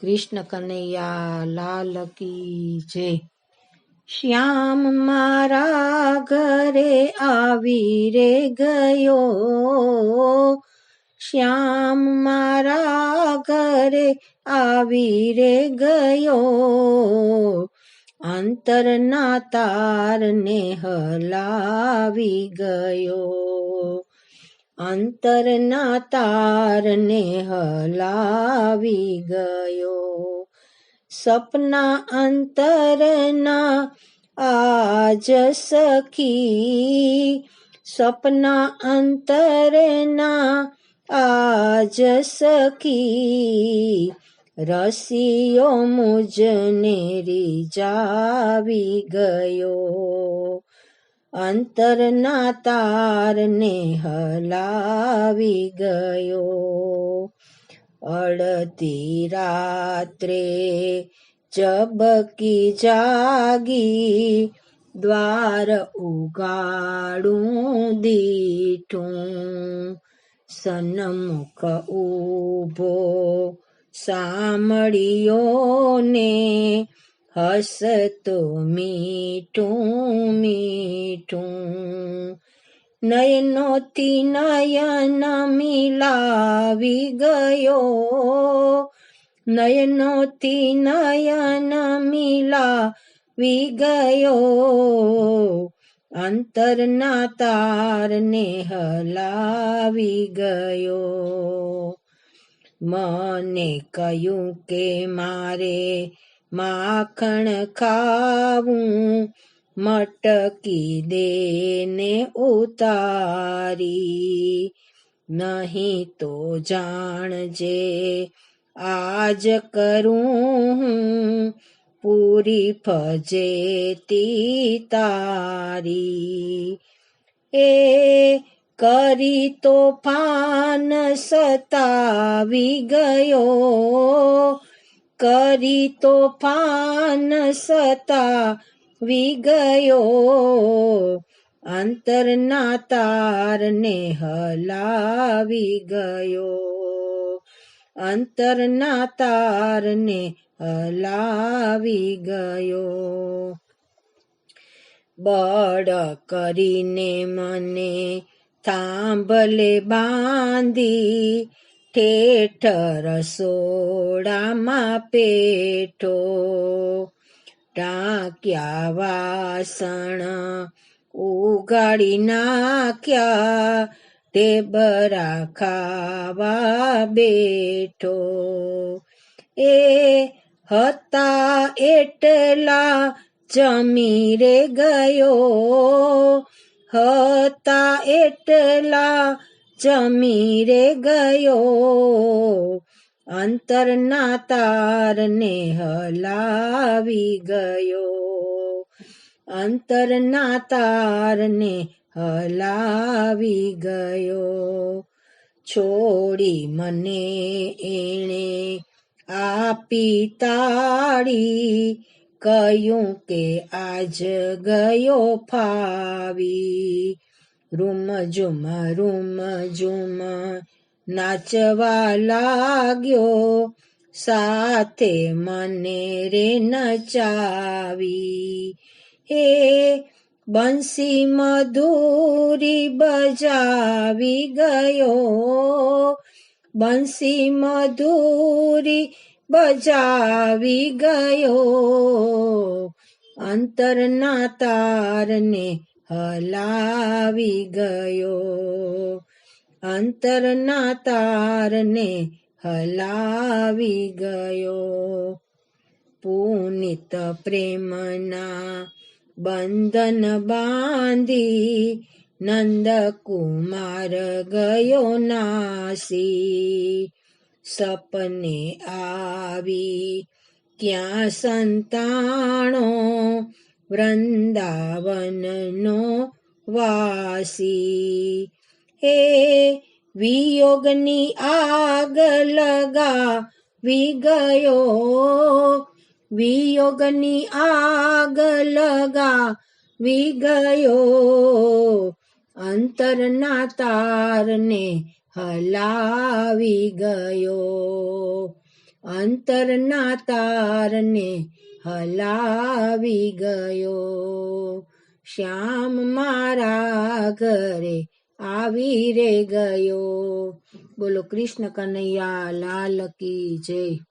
કૃષ્ણ કનૈયા લાલ કી જય. શ્યામ મારા ઘરે આવી રે ગયો. શ્યામ મારા ઘરે આવી રે ગયો. અંતરના તારને હલાવી ગયો. અંતરના તારને હલાવી ગયો. સપના અંતરના આજ સખી, સપના અંતરના આજ સખી, રસિયો મુજને રીજાવી ગયો. અંતરના તારને હલાવી ગયો. અડધી રાત્રે ચબકી જાગી, દ્વાર ઉગાડું દીઠું. સન્મુખ ઊભો સાંભળ્યો ને હસતો મીઠું મીઠું. નયનોથી નયન મિલાવી ગયો. નયનોથી નયન મિલાવી ગયો. અંતરના તારને હલાવી ગયો. મને કહ્યું કે મારે માખણ ખાવું, મટકી દેને ઉતારી. નહીં તો જાણજે, આજ કરું પૂરી ફજેતી તારી. એ કરી તો ફાન સતાવી ગયો કરી તો ફાન સતા વિગયો. અંતરના તારને હલાવી ગયો. અંતરના તારને હલાવી ગયો. બળ કરીને મને થાંભલે બાંધી ઠેઠ રસોડામાં પેઠો ટાંક્યા વાસણ ઉગાડી નાખ્યા ટેબરા ખાવા બેઠો. એ હતા એટલા જમી રે ગયો, હતા એટલા જમી રે ગયો. અંતરના તારને હલાવી ગયો. અંતરના તારને હલાવી ગયો. છોડી મને એણે આપી તાળી, કહ્યું કે આજ ગયો ફાવી. રૂમ ઝુમ રૂમ ઝુમ. નાચવા લાગ્યો, સાથે મને રે નચાવી. હે બંસી મધુરી બજાવી ગયો. બંસી મધુરી બજાવી ગયો. અંતરના તારને હલાવી ગયો અંતરના તારને હલાવી ગયો પુનિત પ્રેમના બંધન બાંધી નંદકુમાર ગયો નાસી. સપને આવી ક્યાં સંતાણો વૃંદાવનનો વાસી હે વિયોગની આગ લગા ગયો વિયોગની આગ લગા ગયો અંતરના તારને હલાવી ગયો અંતરના તારને હલાવી ગયો. શ્યામ મારા ઘરે આવી રે ગયો. બોલો કૃષ્ણ કનૈયા લાલ કી જય.